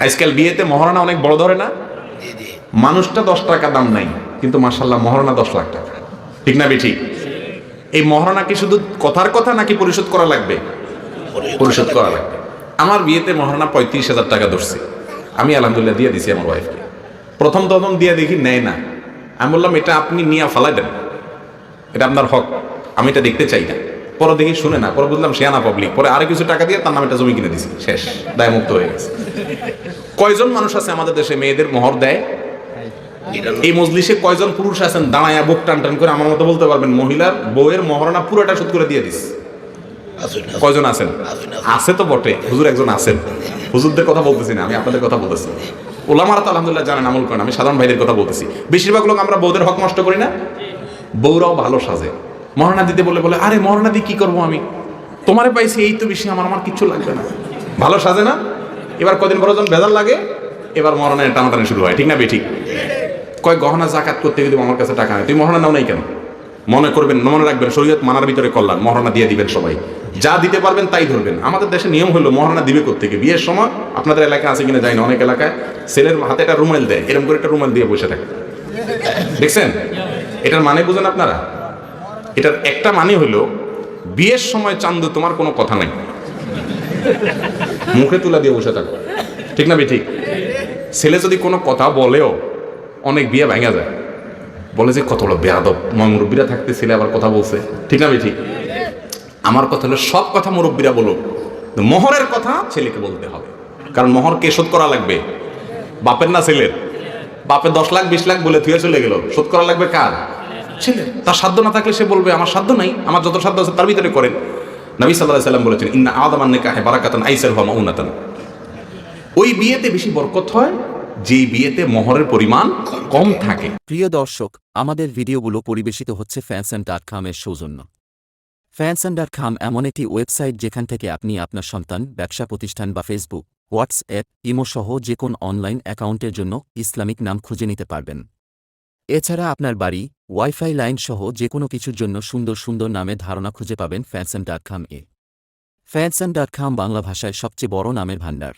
আজকাল বিয়েতে মহারণা অনেক বড় ধরে না? মানুষটা দশ টাকা দাম নাই কিন্তু মাসাল্লাহ মহারণা দশ লাখ টাকা। ঠিক না বেঠি এই মহারণা কি শুধু কথার কথা নাকি পরিশোধ করা লাগবে? পরিশোধ করা লাগবে। আমার বিয়েতে মহারণা পঁয়ত্রিশ হাজার টাকা ধরছি। আমি আলহামদুলিল্লাহ দিয়ে দিছি আমার ওয়াইফকে প্রথম প্রথম দিয়ে দেখি নেয় না। আমি বললাম এটা আপনি নিয়ে ফালাই দেন। এটা আপনার হক। আমি এটা দেখতে চাই না। পরে দেখি শুনে না পরে বুঝলাম শেয়ানা পাবলিক পরে আরও কিছু টাকা দিয়ে তার নামে একটা জমি কিনে দিছি। শেষ দায়মুক্ত হয়ে গেছে। কয়জন মানুষ আছে আমাদের দেশে মেয়েদের মোহর দেয়? এই মজলিসে কয়জন পুরুষ আছেন? দাঁড়ায় বুক টান টান করে আমার মতো বলতে পারবেন মহিলার বউয়ের মহারণা পুরোটা শোধ করে দিয়ে দিস কয়জন আছেন, আছে তো বটে হুজুর একজন আছেন। হুজুরদের কথা বলতেছি না আমি আপনাদের কথা বলতেছি। ওলামারা তো আলহামদুলিল্লাহ জানেন আমল করেন আমি সাধারণ ভাইদের কথা বলতেছি। বেশিরভাগ লোক আমরা বউদের হক নষ্ট করি না। বউরাও ভালো সাজে। মহারণা দিতে বলে বলে, আরে মহারণা দিয়ে কি করব আমি? তোমারে পাইছি, এই তো বেশি আমার আমার কিচ্ছু লাগবে না। ভালো সাজে না? এবার কদিন পর যখন বেজাল লাগে, এবার মহারণায় টানাটানি শুরু হয়, ঠিক না বেঠিক? কয়, গহনা, জাকাত করতে গেলে আমার কাছে টাকা নেই তুই মহারণা নাও নাই কেন? মনে করবেন, মনে রাখবেন, শরীয়ত মানার ভিতরে কল্যাণ মহারণা দিয়ে দিবেন সবাই। যা দিতে পারবেন তাই ধরবেন। আমাদের দেশে নিয়ম হলো মহারণা দিবে থেকে বিয়ের সময় আপনাদের এলাকায় আছে কিনা জানি না, অনেক এলাকায় ছেলের হাতে একটা রুমাল দেয় এরকম করে একটা রুমাল দিয়ে বসে থাকে। দেখছেন? এটার মানে বুঝেন আপনারা? এটার একটা মানে হলো, বিয়ের সময় চান্দু তোমার কোনো কথা নাই। মুখে তুলা দিয়ে বসে থাকো ঠিক না ঠিক ছেলে যদি কোনো কথা বলেও, অনেক বিয়ে ভেঙে যায়। বলে যে কত বড় বেয়াদব মুরব্বীরা থাকতে ছেলে আবার কথা বলছে। ঠিক না ঠিক আমার কথা হলো, সব কথা মুরব্বীরা বলুক। মোহরের কথা ছেলেকে বলতে হবে। কারণ মোহর কে শোধ করা লাগবে? বাপের না ছেলের? বাপের দশ লাখ, বিশ লাখ বলে থুয়ে চলে গেল। শোধ করা লাগবে কার? ছেলে তার সাধ্য না থাকলে সে বলবে, আমার সাধ্য নাই, আমার যত সাধ্য আছে তার ভিতরে করেন। নবী সাল্লাহ সাল্লাম বলেছেন, ইন্না আদামান নেকাহে বারাকাতান আইসার হওয়া উন্নাতান ওই বিয়েতে বেশি বরকত হয় যেই বিয়েতে মোহরের পরিমাণ কম থাকে। প্রিয় দর্শক, আমাদের ভিডিওগুলো পরিবেশিত হচ্ছে ফ্যানসান ডট খামের সৌজন্য। ফ্যানসান ডট খাম এমন একটি ওয়েবসাইট যেখান থেকে আপনি আপনার সন্তান, ব্যবসা প্রতিষ্ঠান বা ফেসবুক হোয়াটসঅ্যাপ ইমো সহ যে কোন অনলাইন অ্যাকাউন্টের জন্য ইসলামিক নাম খুঁজে নিতে পারবেন। এছাড়া আপনার বাড়ি, ওয়াইফাই লাইন সহ যে কোনো কিছুর জন্য সুন্দর সুন্দর নামে ধারণা খুঁজে পাবেন ফ্যানসান ডট খাম এ। ফ্যানসান ডট খাম বাংলা ভাষায় সবচেয়ে বড় নামের ভান্ডার